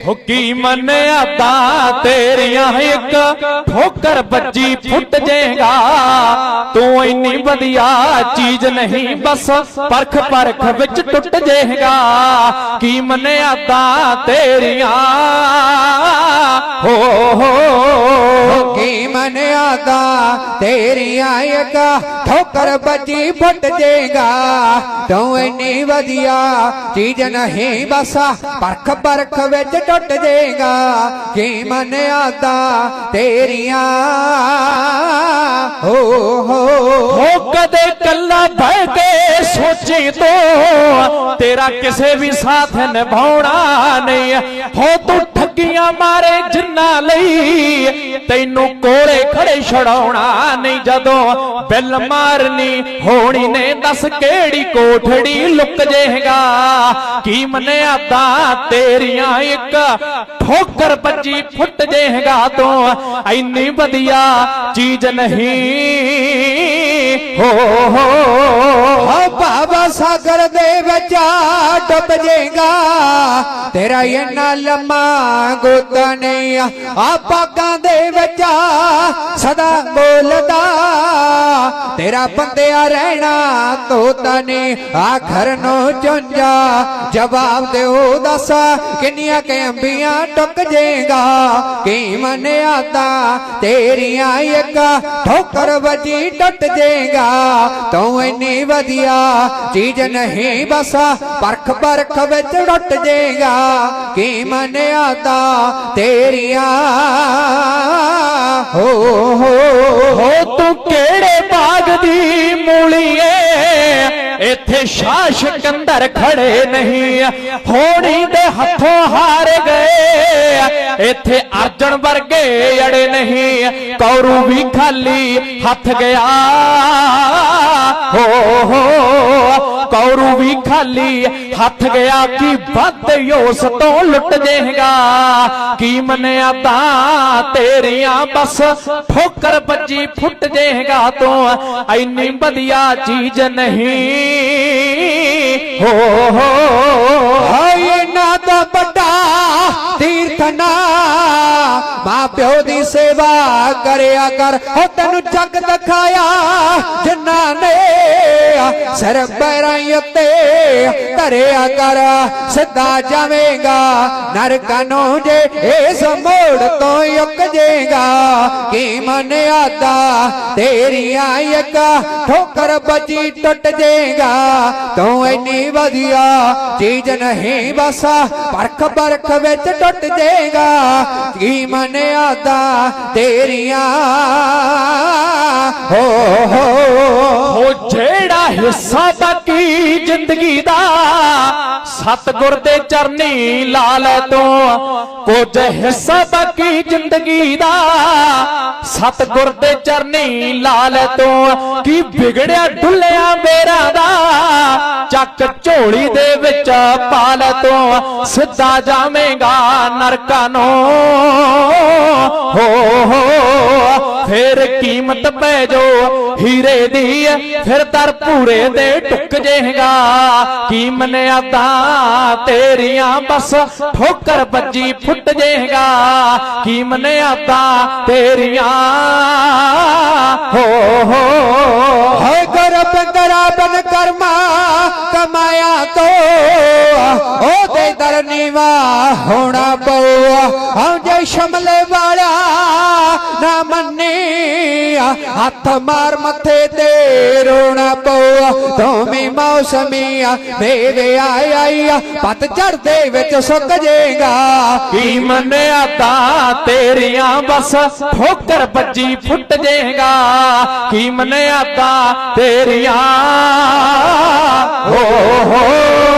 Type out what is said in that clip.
ਹੋ ਮੰਨਿਆ ਤਾਂ ਤੇਰੀਆਂ ਇੱਕ ਠੋਕਰ ਵੱਜੀ ਫੁੱਟ ਜਾਏਗਾ ਤੂੰ ਇੰਨੀ ਵਧੀਆ ਚੀਜ਼ ਨਹੀਂ, ਬਸ ਪਰਖ ਪਰਖ ਵਿੱਚ ਟੁੱਟ ਜਾਏਗਾ ਕੀ ਮੰਨਿਆ ਤਾਂ ਤੇਰੀਆਂ। ਹੋ ਹੋ ਮਨਿਆ ਦਾ ਤੇਰੀਆਂ ਇੱਕ ਠੋਕਰ ਬੱਜੀ ਫੁੱਟ ਜੇਗਾ। ਤੂੰ ਇੰਨੀ ਵਧੀਆ ਚੀਜ਼ ਨਹੀਂ ਬਸ, ਪਰਖ ਪਰਖ ਵਿੱਚ ਟੁੱਟ ਜੇਗਾ। ਕੀ ਮਨਿਆ ਦਾ ਤੇਰੀਆਂ ਹੋ ਹੋ। ਹੋ ਕਦੇ ਕੱਲਾ ਬਹਿ ਕੇ ਸੋਚੀ ਤੂੰ, ਤੇਰਾ ਕਿਸੇ ਵੀ ਸਾਥ ਨਿਭਾਉਣਾ ਨਹੀਂ। ਹੋ ਤੂੰ ਠੱਗੀਆਂ ਮਾਰੇ ਜਿੰਨਾ ਲਈ। ਤੈਨੂੰ ਕੋਲੇ ਖੜੇ ਛੜਾਉਣਾ ਨਹੀਂ ਜਦੋਂ ਬਿੱਲ ਮਾਰਨੀ ਹੋਣੀ ਨੇ। ਦੱਸ ਕਿਹੜੀ ਕੋਠੜੀ ਲੁੱਕ ਜੇਗਾ। ਕੀ ਮੰਨਿਆ ਤਾਂ ਤੇਰੀਆਂ ਇੱਕ ਠੋਕਰ ਵੱਜੀ ਫੁੱਟ ਜੇਗਾ ਤੂੰ। ਐਨੀ ਵਧੀਆ ਚੀਜ਼ ਨਹੀਂ। ਹੋ ਹੋ। ਸਾਗਰ ਦੇ ਵਿੱਚ ਆ ਡੁੱਬ ਜੇਗਾ। ਤੇਰਾ ਇੰਨਾ ਲੰਮਾ ਨਹੀਂ ਆ। ਪਾਗਾਂ ਦੇ ਵਿੱਚ ਸਦਾ ਬੋਲਦਾ। ਤੇਰਾ ਬੰਦਿਆ ਰਹਿਣਾ ਤੋਤਾ ਨਹੀਂ। ਆਖਰ ਨੂੰ ਚੁੰਝਾ। ਜਵਾਬ ਦਿਓ ਦੱਸ, ਕਿੰਨੀਆਂ ਕਿ ਅੰਬੀਆਂ ਟੁੱਕ ਜੇਗਾ? ਕੀ ਮੰਨਿਆ ਤਾਂ ਤੇਰੀਆਂ ਇੱਕ ਠੋਕਰ ਵੱਜੀ ਟੁੱਟ ਜੇਗਾ। ਤੂੰ ਇੰਨੀ ਵਧੀਆ ਚੀਜ਼ ਨਹੀਂ, ਬਸ ਪਰਖ ਪਰਖ ਵਿੱਚ ਟੁੱਟ ਜੇਗਾ। ਕੀ ਮੰਨਿਆ ਤਾਂ ਤੇਰੀਆਂ? ਹੋ ਹੋ ਹੋ, ਤੂੰ ਕਿਹੜੇ ਬਾਗ ਦੀ ਮੂਲੀ ਏ? ਇੱਥੇ ਸ਼ਾਹ ਸਿਕੰਦਰ ਖੜੇ ਨਹੀਂ ਹੋਣੀ ਦੇ ਹੱਥੋਂ ਹਾਰ ਗਏ ਇੱਥੇ ਅਰਜਨ ਵਰਗੇ ਅੜੇ ਨਹੀਂ ਕੌਰੂ ਵੀ ਖਾਲੀ ਹੱਥ ਗਿਆ। ਹੋ ਹੋ ਕੌਰੂ ਵੀ ਖਾਲੀ ਹੱਥ ਗਿਆ ਕੀ ਵੱਧ ਉਸ ਤੋਂ ਲੁੱਟ ਜੇਗਾ। ਕੀ ਮੰਨਿਆ ਤਾਂ ਤੇਰੀਆਂ ਬਸ ਠੋਕਰ ਵੱਜੀ ਫੁੱਟ ਜੇਗਾ ਤੂੰ। ਐਨੀ ਵਧੀਆ ਚੀਜ਼ ਨਹੀਂ। ਹੋ ਹੋ, ਹਾਏ ਨਾ ਤਾਂ ਵੱਡਾ ਤੀਰਥ ਨਾ ਮਾਂ ਪਿਓ ਦੀ ਸੇਵਾ ਕਰਿਆ ਕਰ। ਹੋ, ਤੈਨੂੰ ਜਗ ਦਿਖਾਇਆ ਜਿਨ੍ਹਾਂ ਨੇ ਸਰ ਪੈਰਾਂ ਉੱਤੇ ਧਰਿਆ ਕਰ, ਸਿੱਧਾ ਜਾਵੇਂਗਾ, ਨਰਕਾਂ ਨੂੰ ਜੇ ਇਸ ਮੋੜ ਤੋਂ ਉੱਕ ਜੇਗਾ। ਕੀ ਮੰਨਿਆ ਤੇਰੀਆਂ ਇੱਕ ਠੋਕਰ ਬੱਜੀ ਟੁੱਟ ਜੇਗਾ। ਤੂੰ ਇੰਨੀ ਵਧੀਆ ਚੀਜ਼ ਨਹੀਂ ਬਸ, ਪਰਖ ਪਰਖ ਵਿੱਚ ਟੁੱਟ ਜੇਗਾ। ਕੀ ਮਨਿਆਦਾ ਤਾ ਤੇਰੀਆਂ ਹੋ। ਹੋ ਹੋ ਜਿਹੜਾ ਬਾਕੀ ਜ਼ਿੰਦਗੀ ਦਾ ਸਤਗੁਰ ਦੇ ਚਰਨੀ ਲਾਲ ਤੋਂ। ਤੂੰ ਕੁਝ ਹਿੱਸਾ ਬਾਕੀ ਜ਼ਿੰਦਗੀ ਦਾ। ਸਤਗੁਰ ਦੇ ਚਰਨੀ ਲਾਲ ਲੈ ਕੀ ਵਿਗੜਿਆ ਢੁੱਲਿਆ ਮੇਰਾ ਦਾ। ਚੱਕ ਝੋਲੀ ਦੇ ਵਿੱਚ ਪਾ ਲੈ ਸਿੱਧਾ ਜਾਵੇਂਗਾ ਨਰਕਾਂ ਨੂੰ। ਹੋ ਹੋ ਫੇਰ ਕੀਮਤ ਪੈ ਜੋ ਹੀਰੇ ਦੀ। ਫਿਰ ਦਰ ਭੂਰੇ ਦੇ ਟੁੱਕ ਜੇਗਾ। ਕੀ ਮੰਨਿਆ ਤਾਂ ਤੇਰੀਆਂ ਬਸ ਠੋਕਰ ਵੱਜੀ ਫੁੱਟ ਜੇਗਾ। ਕੀ ਮੰਨਿਆ ਤਾਂ ਤੇਰੀਆਂ? ਹੋ ਹੋ ਹੈ ਗਰਬ ਗਰਾਬਨ ਕਰਮਾ ਕਮਾਇਆ ਤੋ। ਉਹਦੇ ਦਰ ਨੀਵਾ ਹੋਣਾ ਪਊਆ। ਹਾਂ ਜੇ ਸ਼ਮਲੇ ਵਾਲਾ ਨਾ ਮੰਨੀ ਹੱਥ ਮਾਰ ਮੱਥੇ ਤੇ ਰੋਣਾ ਪਊਆ, ਦੋਵੇਂ ਮੌਸਮੀਆਂ ਮੇਵੇ ਆਈ ਆਈ ਪਤ ਝੜਦੇ ਵਿੱਚ ਸੁੱਕ ਜੇਗਾ। ਕੀ ਮੰਨਿਆ ਤਾਂ ਤੇਰੀਆਂ ਬਸ ਠੋਕਰ ਵੱਜੀ ਫੁੱਟ ਜੇਗਾ। ਕੀ ਮੰਨਿਆ ਤਾਂ ਤੇਰੀਆਂ, ਹੋ ਹੋ